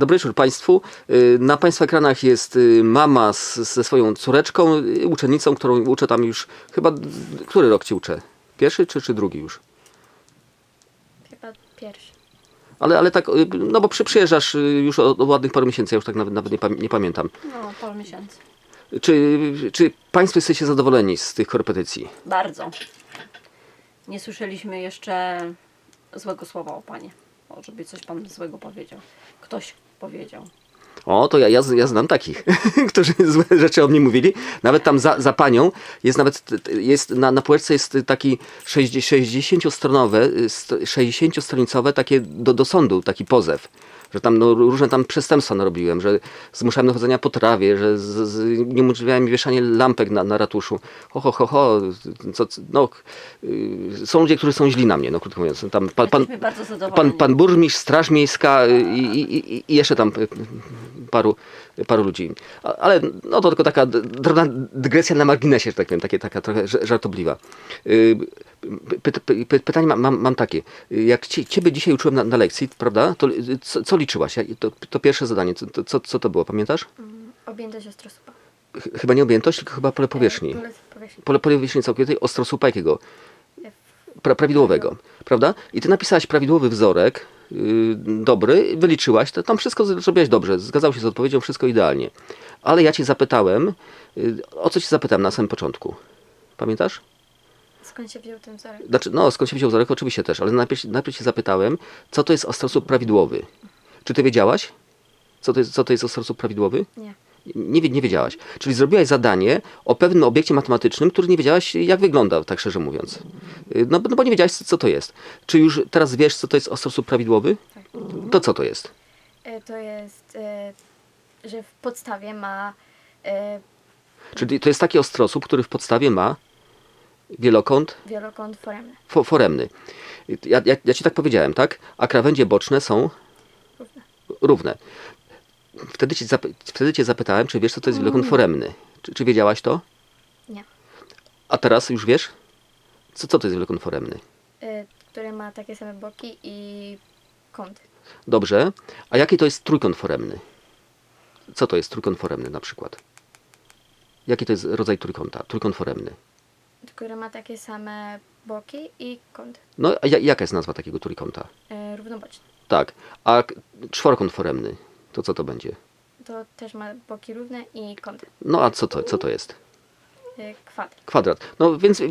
Dobry wieczór Państwu. Y, Na Państwa ekranach jest y, mama z, ze swoją córeczką, y, uczennicą, którą uczę tam już chyba. Który rok Cię uczę? Pierwszy czy, czy drugi już? Chyba pierwszy. Ale, ale tak, no bo przy, przyjeżdżasz już od, od ładnych paru miesięcy, ja już tak nawet, nawet nie, nie pamiętam. No, pol miesiąca. Czy, czy Państwo jesteście zadowoleni z tych korepetycji? Bardzo. Nie słyszeliśmy jeszcze złego słowa o Panie. O, żeby coś Pan złego powiedział. Ktoś powiedział. O, to ja, ja, ja znam takich, którzy złe rzeczy o mnie mówili. Nawet tam za, za panią jest nawet, jest na, na półeczce jest taki 60-stronowe, 60-stronicowe takie do, do sądu, taki pozew. Że tam no, różne tam przestępstwa narobiłem, że zmuszałem do chodzenia po trawie, że z, z, nie umożliwiałem wieszanie lampek na, na ratuszu. Ho, ho, ho, ho. Co, no, y, są ludzie, którzy są źli na mnie, no krótko mówiąc. Tam pan, pan, pan, pan burmistrz, straż miejska i, i, i, jeszcze tam y, paru, paru ludzi. Ale no to tylko taka drobna dygresja na marginesie, że tak powiem, takie, taka trochę żartobliwa. Y, Py, py, py, pytanie mam, mam, mam takie. Jak ci, ciebie dzisiaj uczyłem na, na lekcji, prawda, to y, co, co liczyłaś? To, to pierwsze zadanie, to, co, co to było, pamiętasz? Objętość ostrosupa. Ch- Chyba nie objętość, tylko chyba pole powierzchni. Pole powierzchni. Pole powierzchni całkowitej ostrosupa jakiego? Pra, prawidłowego, prawda? I ty napisałaś prawidłowy wzorek, yy, dobry, wyliczyłaś, to tam wszystko zrobiłaś dobrze, zgadzało się z odpowiedzią, wszystko idealnie. Ale ja cię zapytałem, yy, o co cię zapytałem na samym początku? Pamiętasz? Skąd się wziął ten wzorek? Znaczy, no, skąd się wziął wzorek? Oczywiście też, ale najpierw, najpierw cię zapytałem, co to jest ostrosłup prawidłowy. Czy ty wiedziałaś, co to jest, co to jest ostrosłup prawidłowy? Nie. Nie, nie wiedziałaś. Czyli zrobiłaś zadanie o pewnym obiekcie matematycznym, który nie wiedziałaś, jak wygląda, tak szczerze mówiąc. Y, No, bo- no bo nie wiedziałaś, co to jest. Czy już teraz wiesz, co to jest ostrosłup prawidłowy? Tak. To co to jest? E, To jest, e, że w podstawie ma e, Czyli to jest taki ostrosłup, który w podstawie ma wielokąt wielokąt foremny. fo foremny. Ja, ja, ja ci tak powiedziałem, tak? A krawędzie boczne są Równe. równe. Wtedy cię, wtedy cię zapytałem, czy wiesz, co to jest wielokąt foremny. Czy, czy wiedziałaś to? Nie. A teraz już wiesz? Co, co to jest wielokąt foremny? E, Który ma takie same boki i kąty. Dobrze. A jaki to jest trójkąt foremny? Co to jest trójkąt foremny na przykład? Jaki to jest rodzaj trójkąta? Trójkąt foremny. Który ma takie same boki i kąty. No, a ja, jaka jest nazwa takiego trójkąta? E, Równoboczne. Tak. A k- czworokąt foremny, to co to będzie? To też ma boki równe i kąty. No a co to, co to jest? E, Kwadrat. Kwadrat. No więc y, y,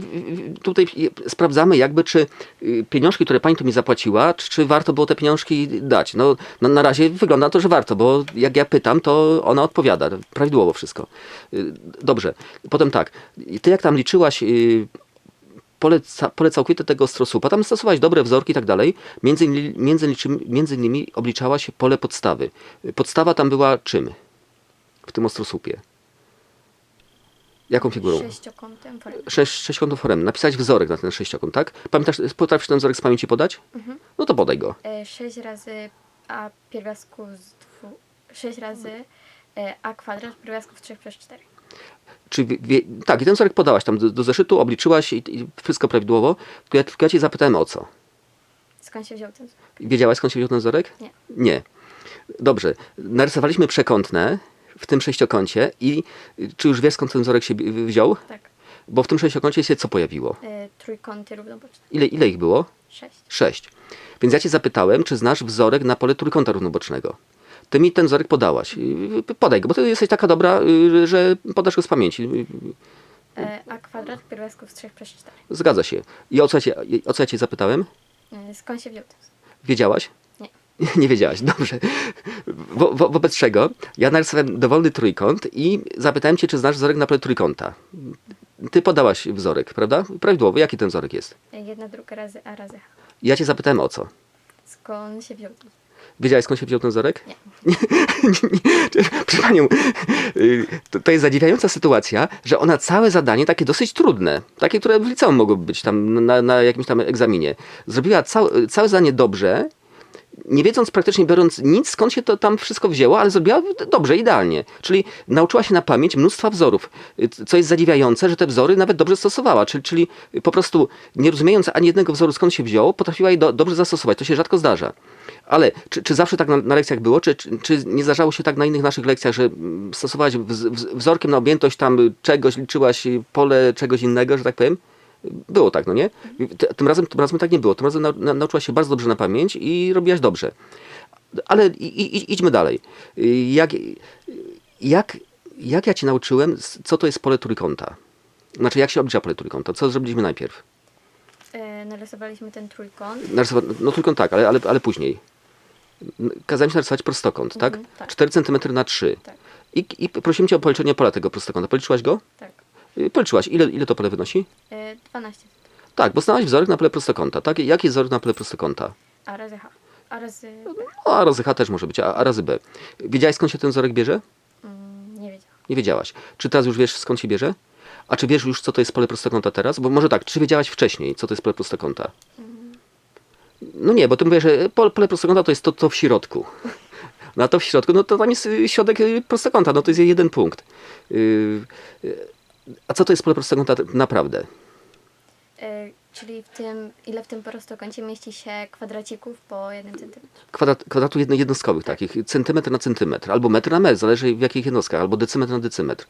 tutaj y, sprawdzamy jakby, czy y, pieniążki, które pani tu mi zapłaciła, czy, warto było te pieniążki dać. No na, razie wygląda na to, że warto, bo jak ja pytam, to ona odpowiada. Prawidłowo wszystko. Y, Dobrze. Potem tak. Ty jak tam liczyłaś y, pole, ca- pole całkowite tego ostrosupa, tam stosowałaś dobre wzorki i tak dalej, między, między, między innymi obliczałaś pole podstawy. Podstawa tam była czym? W tym ostrosupie. Jaką figurą? Sześciokątem foremnym. sześć, sześciokątów foremny. Napisać wzorek na ten sześciokąt, tak? Pamiętasz, potrafisz ten wzorek z pamięci podać? No to podaj go. E, 6 razy a pierwiastku z dwu... 6 razy e, a kwadrat pierwiastków 3 przez 4. Czy wie, tak, i ten wzorek podałaś tam do, do zeszytu, obliczyłaś i, i wszystko prawidłowo. Tylko ja, tylko ja cię zapytałem o co. Skąd się wziął ten wzorek? Wiedziałaś skąd się wziął ten wzorek? Nie. Nie. Dobrze. Narysowaliśmy przekątne w tym sześciokącie i y, czy już wiesz skąd ten wzorek się wziął? Tak. Bo w tym sześciokącie się co pojawiło? E, trójkąty równoboczne. Ile, ile ich było? 6. Sześć. Więc ja cię zapytałem, czy znasz wzorek na pole trójkąta równobocznego. Ty mi ten wzorek podałaś. Y, Podaj go, bo ty jesteś taka dobra, y, że podasz go z pamięci. Y, E, a kwadrat pierwiastków 3 przez 4. Zgadza się. I o co ja cię, o co ja cię zapytałem? E, skąd się wziął ten? Wiedziałaś? Nie. Wiedziałaś, dobrze. Wo, wo, wobec czego ja narysowałem dowolny trójkąt i zapytałem cię, czy znasz wzorek na pole trójkąta. Ty podałaś wzorek, prawda? Prawidłowy. Jaki ten wzorek jest? Jedna druga razy a razy h. Ja cię zapytałem o co? Skąd się wziął? Wiedziałeś skąd się wziął ten wzorek? Nie. Proszę panią, y, to, to jest zadziwiająca sytuacja, że ona całe zadanie, takie dosyć trudne, takie, które w liceum mogłyby być tam na, na jakimś tam egzaminie, zrobiła całe, całe zadanie dobrze, nie wiedząc praktycznie biorąc nic, skąd się to tam wszystko wzięło, ale zrobiła dobrze, idealnie. Czyli nauczyła się na pamięć mnóstwa wzorów, y, co jest zadziwiające, że te wzory nawet dobrze stosowała. Czyli, czyli po prostu nie rozumiejąc ani jednego wzoru, skąd się wzięło, potrafiła je do, dobrze zastosować. To się rzadko zdarza. Ale czy, czy zawsze tak na, na lekcjach było, czy, czy, czy nie zdarzało się tak na innych naszych lekcjach, że mm, stosowałaś wz, wz, wzorkiem na objętość tam czegoś, liczyłaś pole czegoś innego, że tak powiem? Było tak, no nie? Ty- Tym razem, tym razem tak nie było. Tym razem na, nauczyłaś się bardzo dobrze na pamięć i robiłaś dobrze. Ale i, i, idźmy dalej. Jak, jak, jak ja cię nauczyłem, co to jest pole trójkąta? Znaczy, jak się oblicza pole trójkąta? Co zrobiliśmy najpierw? E, narysowaliśmy ten trójkąt. Narysowa- no trójkąt tak, ale, ale, ale później. Kazałem ci narysować prostokąt, tak? Mhm, tak. 4 cm na 3. Tak. I, I prosiłem cię o policzenie pola tego prostokąta. Policzyłaś go? Tak. Y, Policzyłaś. Ile, ile to pole wynosi? E, 12. Tak, bo znałaś wzorek na pole prostokąta. Tak? Jaki jest wzorek na pole prostokąta? A razy H. A razy B. No, a razy H też może być, a, a razy B. Wiedziałaś skąd się ten wzorek bierze? Mm, nie wiedziałam. Nie wiedziałaś. Czy teraz już wiesz skąd się bierze? A czy wiesz już co to jest pole prostokąta teraz? Bo może tak, czy wiedziałaś wcześniej co to jest pole prostokąta? No nie, bo ty mówisz, że pole, pole prostokąta to jest to, to w środku. No a to w środku, no to tam jest y, środek y, prostokąta, no to jest jeden punkt. Yy, y, A co to jest pole prostokąta naprawdę? E, czyli w tym, ile w tym prostokącie mieści się kwadracików po jednym centymetrze. Kwadrat, kwadratu jedno, jednostkowych takich, centymetr na centymetr, albo metr na metr, zależy w jakich jednostkach, albo decymetr na decymetr.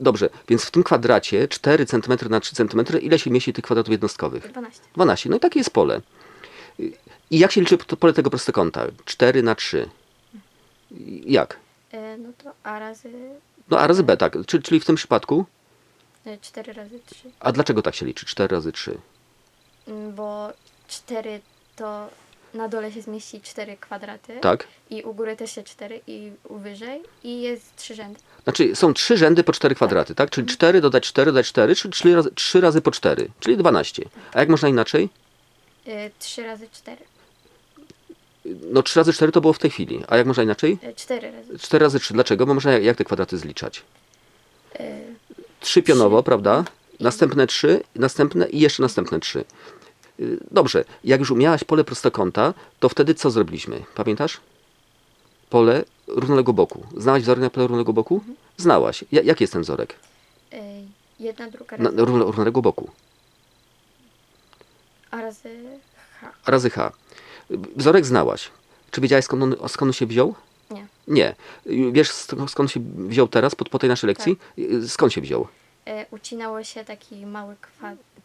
Dobrze, więc w tym kwadracie 4 cm na 3 cm, ile się mieści tych kwadratów jednostkowych? 12. 12. No i takie jest pole. I jak się liczy to pole tego prostokąta? 4 na 3. Jak? E, no to A razy No a razy b, tak. Czy- Czyli w tym przypadku, 4 razy 3. a dlaczego tak się liczy? 4 razy 3. Mm, Bo 4 to na dole się zmieści 4 kwadraty. Tak? I u góry też się 4 i u wyżej. I jest 3 rzędy. Znaczy są trzy rzędy po 4 kwadraty, tak? Czyli 4 dodać 4 dodać 4, czyli 3 razy, 3 razy po 4, czyli 12. A jak można inaczej? E, 3 razy 4. No 3 razy 4 to było w tej chwili. A jak można inaczej? E, 4 razy 4 razy 3. Dlaczego? Bo można jak, jak te kwadraty zliczać? 3 pionowo, Trzy. prawda? Następne 3, następne i jeszcze następne 3. Dobrze, jak już umiałaś pole prostokąta, to wtedy co zrobiliśmy? Pamiętasz? Pole równoległego boku. Znałaś wzorek na pole równoległego boku? Znałaś. Ja, jaki jest ten wzorek? e, jedna druga razy na równo- równoległego boku. A razy H. Razy H. Wzorek znałaś. Czy wiedziałaś skąd on, skąd on się wziął? Nie. Wiesz sk- skąd się wziął teraz po, po tej naszej lekcji? Skąd się wziął? E, ucinało się taki mały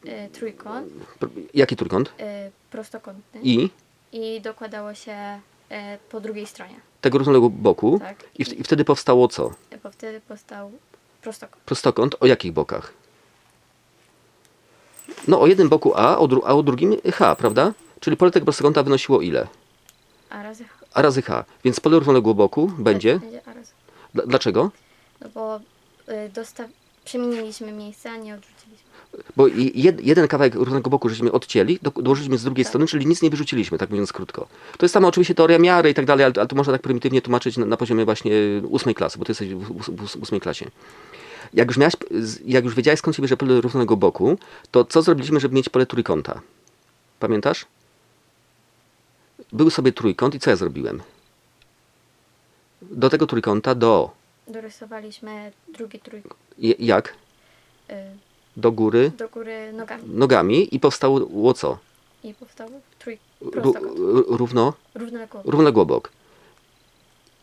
e, trójkąt Pr- Jaki trójkąt? e, prostokątny I i dokładało się e, po drugiej stronie. tego równoległego boku. Tak. I, w, I wtedy powstało co? Bo wtedy powstał prostokąt. Prostokąt o jakich bokach? No o jednym boku A, o dru- a o drugim H, prawda? Czyli pole tego prostokąta wynosiło ile? A razy H. A razy H. Więc pole równoległego boku będzie. Będzie A razy. Dla- Dlaczego? No bo dostaw... przemieniliśmy miejsce, a nie odrzuciliśmy. Bo i- jed, jeden kawałek równego boku żeśmy odcięli, do, dołożyliśmy z drugiej strony, czyli nic nie wyrzuciliśmy, tak mówiąc krótko. To jest sama oczywiście teoria miary i tak dalej, ale, ale to można tak prymitywnie tłumaczyć na, na poziomie właśnie ósmej klasy, bo ty jesteś w, w, ósmej klasie. Jak już, miałaś, z- jak już wiedziałeś skąd się bierze pole równego boku, to co zrobiliśmy, żeby mieć pole trójkąta? Pamiętasz? Był sobie trójkąt i co ja zrobiłem? Do tego trójkąta do... Dorysowaliśmy drugi trójkąt je- Jak? e, Do góry do góry nogami nogami i powstało co? i powstał trój... Ró- prostokąt. równo? Równoległo. równego boku.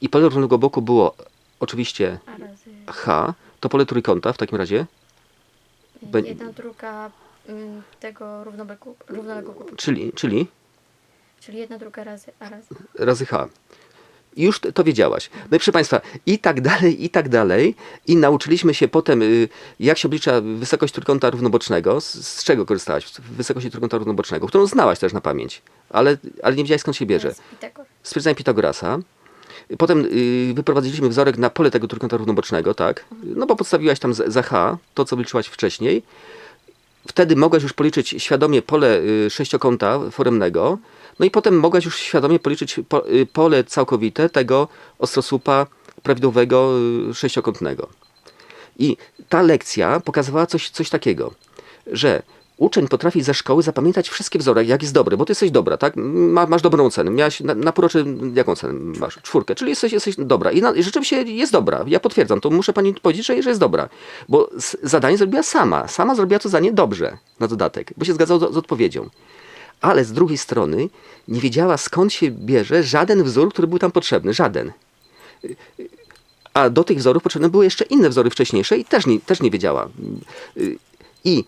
I pole równego boku było oczywiście A razy H, to pole trójkąta w takim razie, Be- jedna druga mm, tego równoległego, czyli, czyli Czyli jedna druga razy A razy. razy H. I już to, wiedziałaś. No i proszę Państwa, i tak dalej, i tak dalej. I nauczyliśmy się potem, y, jak się oblicza wysokość trójkąta równobocznego. Z, z czego korzystałaś? w Wysokości trójkąta równobocznego, którą znałaś też na pamięć, ale, ale nie wiedziałaś skąd się bierze. Z Pitagor. stwierdzenia Pitagorasa. Potem y, wyprowadziliśmy wzorek na pole tego trójkąta równobocznego, tak? No bo podstawiłaś tam za H, to co liczyłaś wcześniej. Wtedy mogłaś już policzyć świadomie pole y, sześciokąta foremnego. No i potem mogłaś już świadomie policzyć po, y, pole całkowite tego ostrosłupa prawidłowego y, sześciokątnego. I ta lekcja pokazywała coś, coś takiego, że uczeń potrafi ze szkoły zapamiętać wszystkie wzory, jak jest dobry, bo ty jesteś dobra, tak? Ma, masz dobrą ocenę. Miałaś na, na półrocze, jaką ocenę masz? Czwórkę, czyli jesteś, jesteś dobra. I, na, I rzeczywiście jest dobra. Ja potwierdzam, to muszę pani powiedzieć, że, że jest dobra. Bo zadanie zrobiła sama. Sama zrobiła to zadanie dobrze, na dodatek, bo się zgadzał z, z odpowiedzią. Ale z drugiej strony nie wiedziała, skąd się bierze żaden wzór, który był tam potrzebny. Żaden. A do tych wzorów potrzebne były jeszcze inne wzory wcześniejsze i też nie, też nie wiedziała. I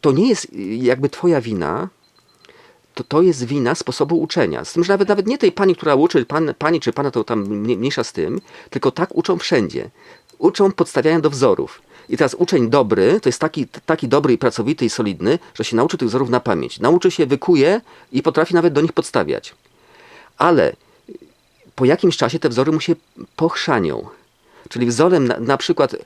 to nie jest jakby twoja wina, to to jest wina sposobu uczenia. Z tym, że nawet, nawet nie tej pani, która uczy, pan, pani czy pana, to tam mnie- mniejsza z tym, tylko tak uczą wszędzie. Uczą podstawiania do wzorów. I teraz uczeń dobry, to jest taki, taki dobry i pracowity i solidny, że się nauczy tych wzorów na pamięć. Nauczy się, wykuje i potrafi nawet do nich podstawiać. Ale po jakimś czasie te wzory mu się pochrzanią. Czyli wzorem na, na przykład,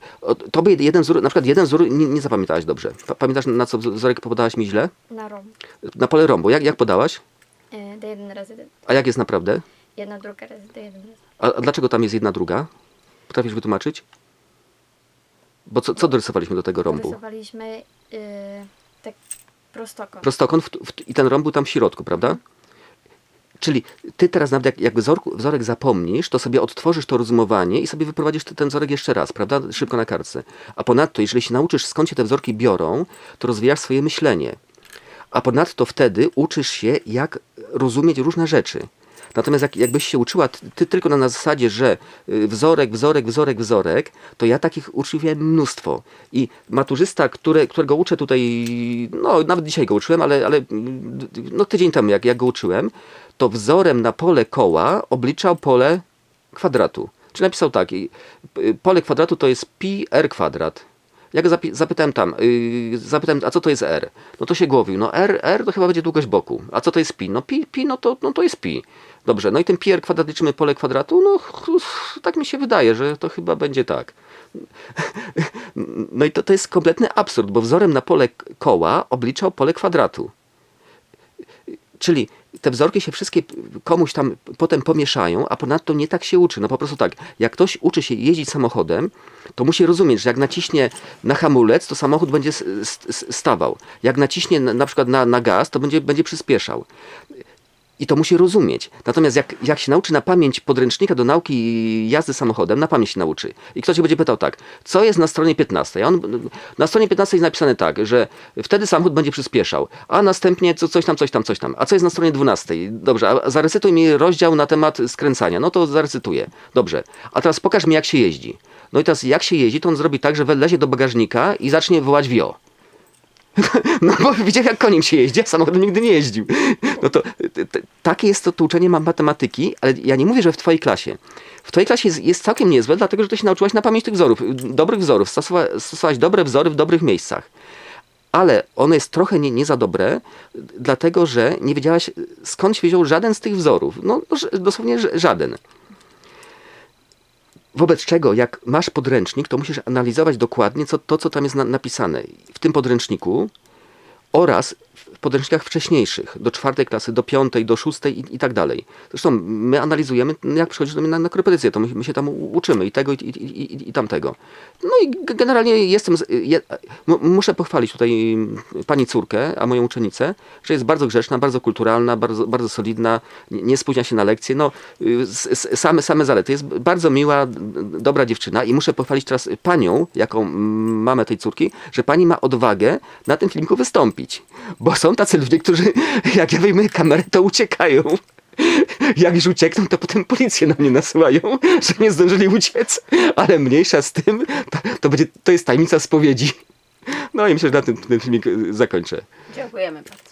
tobie jeden wzór, na przykład jeden wzór nie, nie zapamiętałaś dobrze. Pa- Pamiętasz na co wzorek podałaś mi źle? Na rąb. Na pole rąbu. Jak, jak podałaś? E, D1 razy D. A jak jest naprawdę? Jedna druga razy D1 razy. A, a dlaczego tam jest jedna druga? Potrafisz wytłumaczyć? Bo co, co dorysowaliśmy do tego rąbu? Rysowaliśmy y, tak prostokąt. Prostokąt w, w, i ten rąb był tam w środku, prawda? Czyli ty teraz nawet jak, jak wzorku, wzorek zapomnisz, to sobie odtworzysz to rozumowanie i sobie wyprowadzisz te- ten wzorek jeszcze raz, prawda? Szybko na kartce. A ponadto, jeżeli się nauczysz skąd się te wzorki biorą, to rozwijasz swoje myślenie. A ponadto wtedy uczysz się, jak rozumieć różne rzeczy. Natomiast jak, jakbyś się uczyła ty, ty tylko na, na zasadzie, że y, wzorek, wzorek, wzorek, wzorek, to ja takich uczniów miałem mnóstwo. I maturzysta, które, którego uczę tutaj, no nawet dzisiaj go uczyłem, ale, ale mm, no, tydzień temu jak, jak go uczyłem, to wzorem na pole koła obliczał pole kwadratu. Czyli napisał tak, y, pole kwadratu to jest pi r kwadrat. Ja go zapi- zapytałem tam, yy, zapytałem, a co to jest R? No to się głowił, no R, R to chyba będzie długość boku. A co to jest pi? No pi, pi no, to, no to jest pi. Dobrze, no i ten pi r kwadrat liczymy pole kwadratu? No tak mi się wydaje, że to chyba będzie tak. No i to, to jest kompletny absurd, bo wzorem na pole koła obliczał pole kwadratu. Czyli te wzorki się wszystkie komuś tam potem pomieszają, a ponadto nie tak się uczy. No po prostu tak, jak ktoś uczy się jeździć samochodem, to musi rozumieć, że jak naciśnie na hamulec, to samochód będzie stawał. Jak naciśnie na, na przykład na, na gaz, to będzie, będzie przyspieszał. I to musi rozumieć. Natomiast jak, jak się nauczy na pamięć podręcznika do nauki jazdy samochodem, na pamięć się nauczy. I ktoś się będzie pytał tak, co jest na stronie 15? A on, na stronie 15 jest napisane tak, że wtedy samochód będzie przyspieszał, a następnie co, coś tam, coś tam, coś tam. A co jest na stronie 12? Dobrze, a zarecytuj mi rozdział na temat skręcania. No to zarecytuję. Dobrze. A teraz pokaż mi, jak się jeździ. No i teraz jak się jeździ, to on zrobi tak, że wlezie do bagażnika i zacznie wołać wio. No bo widział jak koniem się jeździ, a samochodem nigdy nie jeździł. No to takie jest to, to uczenie ma- matematyki, ale ja nie mówię, że w twojej klasie. W twojej klasie jest, jest całkiem niezłe, dlatego że ty się nauczyłaś na pamięć tych wzorów, dobrych wzorów, stosowa, stosowałaś dobre wzory w dobrych miejscach. Ale one jest trochę nie, nie za dobre, dlatego że nie wiedziałaś skąd się wziął żaden z tych wzorów. No dosłownie żaden. Wobec czego, jak masz podręcznik, to musisz analizować dokładnie co, to, co tam jest na, napisane. W tym podręczniku oraz w podręcznikach wcześniejszych, do czwartej klasy, do piątej, do szóstej i, i tak dalej. Zresztą my analizujemy, jak przychodzisz do mnie na, na korepetycję, to my, my się tam uczymy i tego, i, i, i, i, tamtego. No i generalnie jestem, muszę pochwalić tutaj pani córkę, a moją uczennicę, że jest bardzo grzeczna, bardzo kulturalna, bardzo, bardzo solidna, nie, spóźnia się na lekcje, no same, same zalety. Jest bardzo miła, dobra dziewczyna i muszę pochwalić teraz panią, jaką mamę tej córki, że pani ma odwagę na tym filmiku wystąpić. Bo są tacy ludzie, którzy jak ja wyjmuję kamerę, to uciekają. Jak już uciekną, to potem policję na mnie nasyłają, że nie zdążyli uciec. Ale mniejsza z tym, to, to, będzie, to jest tajemnica spowiedzi. No i myślę, że na tym ten filmik zakończę. Dziękujemy bardzo.